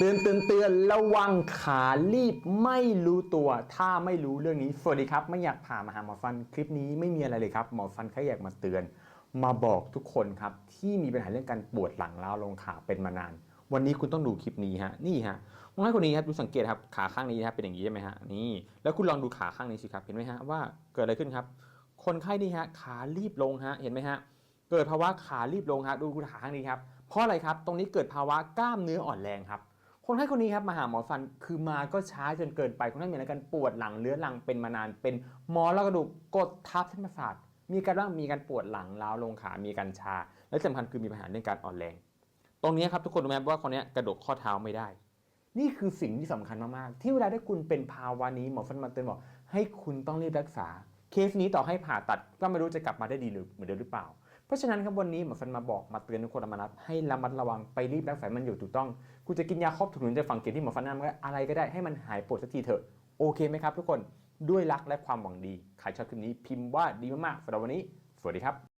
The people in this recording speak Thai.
เตือนเตือนเตือนระวังขารีบไม่รู้ตัว ถ้าไม่รู้เรื่องนี้ สวัสดีครับ ไม่อยากพามาหาหมอฟันคลิปนี้ไม่มีอะไรเลยครับ หมอฟันแค่อยากมาเตือน มาบอกทุกคนครับ ที่มีปัญหาเรื่องการปวดหลังล้าวลงขาเป็นมานาน วันนี้คุณต้องดูคลิปนี้ฮะนี่ฮะคนให้คนนี้ครับดูสังเกตครับขาข้างนี้ครับเป็นอย่างนี้ใช่ไหมฮะนี่แล้วคุณลองดูขาข้างนี้สิครับเห็นไหมฮะว่าเกิดอะไรขึ้นครับ คนไข้นี่ฮะขารีบลงฮะเห็นไหมฮะเกิดภาวะขารีบลงฮะดูขาข้างนี้ครับเพราะอะไรครับตรงนี้เกิดภาวะกล้ามเนื้ออ่อนแรงครับ คนไข้คนนี้ครับมาหาหมอฟันคือมาก็ช้าจนเกินไปคนไข้มีอาการปวดหลังเรื้อรังเป็นมานานเป็นมอแล้วกระดูกกดทับเส้นประสาทมีการว่ามีการปวดหลังล้าวลงขามีการชา และสำคัญคือมีปัญหาเรื่องการอ่อนแรง ตรงนี้ครับทุกคนรู้ไหมว่าคนนี้กระดกข้อเท้าไม่ได้ นี่คือสิ่งที่สำคัญมากๆ ที่เวลาที่คุณเป็นภาวะนี้หมอฟันมาเตือนบอกให้คุณต้องรีบรักษา เคสนี้ต่อให้ผ่าตัดก็ไม่รู้จะกลับมาได้ดีหรือเหมือนเดิมหรือเปล่า เพราะฉะนั้นครับวันนี้หมอฟันมาบอกมาเตือนทุกคนมานัดให้ระมัดระวังไปรีบรักษามันอยู่ถูกต้องคุณจะกินยาครอบถุงหรือจะฝังเข็มที่หมอฟันแนะนำก็อะไรก็ได้ให้มันหายปวดสักทีเถอะโอเคไหมครับ ทุกคนด้วยรักและความหวังดีใครชอบคลิปนี้พิมพ์ว่าดีมากๆสำหรับวันนี้ สวัสดีครับ